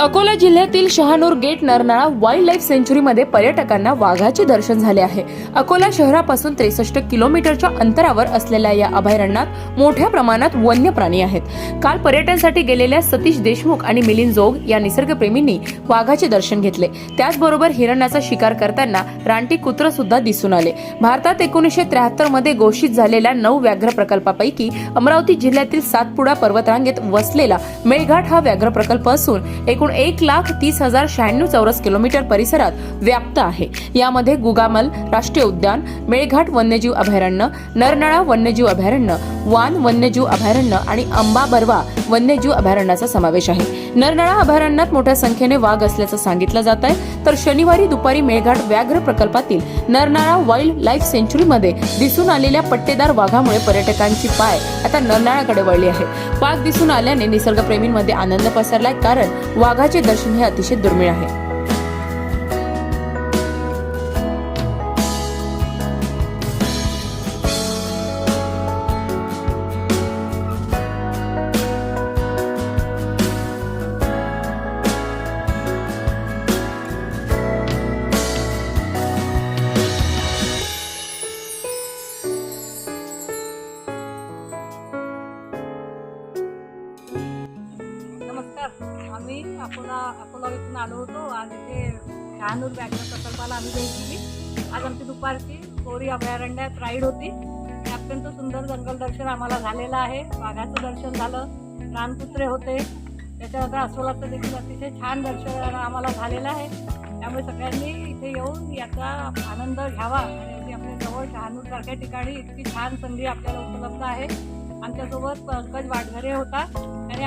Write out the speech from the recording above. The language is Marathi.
अकोला जिल्ह्यातील Shahanur gate Narnala wild life सेंच्युरीमध्ये पर्यटकांना वाघाचे दर्शन झाले आहे. अकोला शहरापासून त्रेसष्ट किलोमीटरच्या अंतरावर असलेल्या या अभयारण्यात मोठ्या प्रमाणात वन्य प्राणी आहेत. काल पर्यटनासाठी गेलेल्या सतीश देशमुख आणि मिलिंद जोग या निसर्गप्रेमींनी वाघाचे दर्शन घेतले. त्याचबरोबर हिरण्याचा शिकार करताना रानटी कुत्र सुद्धा दिसून आले. भारतात एकोणीसशे त्र्याहत्तरमध्ये घोषित झालेल्या नऊ व्याघ्र प्रकल्पापैकी अमरावती जिल्ह्यातील सातपुडा पर्वतरांगेत वसलेला मेळघाट हा व्याघ्र प्रकल्प असून एकूण एक लाख तीस हजार शहाण्णव चौरस किलोमीटर परिसरात व्याप्त आहे. यामध्ये गुगामल राष्ट्रीय उद्यान मेळघाट वन्यजीव अभयारण्य नरनाळा वन्यजीव अभयारण्य वान वन्यजीव अभयारण्य आणि अंबा बर्वा वन्यजीव अभयारण्याचा समावेश आहे. नरनाळा अभयारण्यात मोठ्या संख्येने वाघ असल्याचं सांगितलं जात आहे तर शनिवारी दुपारी मेळघाट व्याघ्र प्रकल्पातील नरनाळा वाईल्ड लाईफ सेंच्युरीमध्ये दिसून आलेल्या पट्टेदार वाघामुळे पर्यटकांची पाय आता नरनाळाकडे वळली आहे. वाघ दिसून आल्याने निसर्गप्रेमींमध्ये आनंद पसरलाय कारण वाघाचे दर्शन हे अतिशय दुर्मिळ आहे. आम्ही अकोला अकोला इथून आलो होतो आज इथे शहानूर व्याघ्र प्रकल्पाला आम्ही भेट दिली आज आमची दुपारची कोरी अभयारण्यात राईड होती. ते अत्यंत सुंदर जंगल दर्शन आम्हाला झालेलं आहे. वाघाचं दर्शन झालं रानकुत्रे होते. त्याच्यानंतर अस्वलाचं देखील अतिशय छान दर्शन आम्हाला झालेलं आहे. त्यामुळे सगळ्यांनी इथे येऊन याचा आनंद घ्यावा आणि अगदी आपल्या जवळ शहानूरसारख्या ठिकाणी इतकी छान संधी आपल्याला उपलब्ध आहे. आमच्यासोबत पंकज वाटघरे होता. आणि